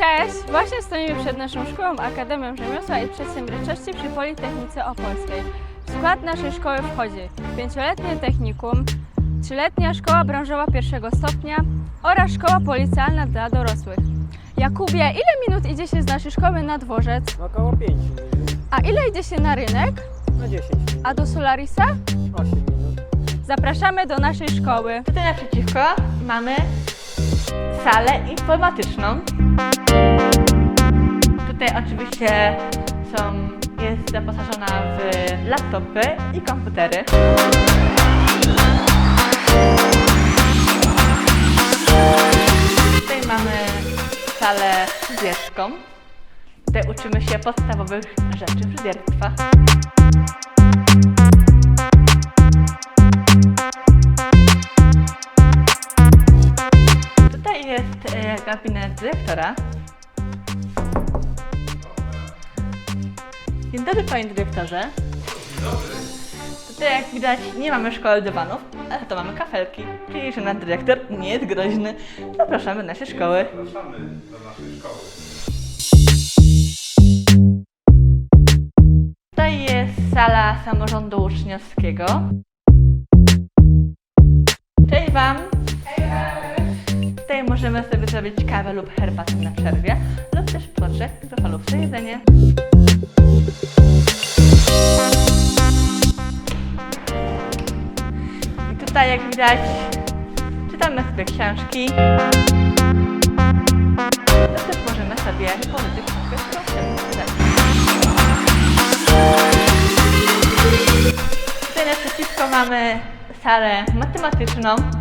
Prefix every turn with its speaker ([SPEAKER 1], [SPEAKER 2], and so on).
[SPEAKER 1] Cześć! Właśnie stoimy przed naszą szkołą Akademią Rzemiosła i Przedsiębiorczości przy Politechnice Opolskiej. W skład naszej szkoły wchodzi pięcioletnie technikum, trzyletnia szkoła branżowa pierwszego stopnia oraz szkoła policjalna dla dorosłych. Jakubie, ile minut idzie się z naszej szkoły na dworzec?
[SPEAKER 2] No około 5 minut.
[SPEAKER 1] A ile idzie się na rynek?
[SPEAKER 2] Na 10 minut.
[SPEAKER 1] A do Solarisa?
[SPEAKER 2] 8 minut.
[SPEAKER 1] Zapraszamy do naszej szkoły.
[SPEAKER 3] Tutaj naprzeciwko mamy salę informatyczną. Tutaj oczywiście są, jest zaposażona w laptopy i komputery. Tutaj mamy salę fryzjerską. Tutaj uczymy się podstawowych rzeczy fryzjerstwa. Gabinet dyrektora. Dzień dobry panie dyrektorze. Tutaj jak widać nie mamy szkoły dywanów, ale to mamy kafelki, czyli że nasz dyrektor nie jest groźny. Zapraszamy do naszej szkoły.
[SPEAKER 4] Zapraszamy do naszej szkoły.
[SPEAKER 3] Tutaj jest sala samorządu uczniowskiego. Cześć Wam! Tutaj możemy sobie zrobić kawę lub herbatę na przerwie, lub też poczek, lub jedzenie. I tutaj jak widać czytamy sobie książki. To też możemy sobie pożyczyć książkę, chcemy czytać. Tutaj mamy salę matematyczną.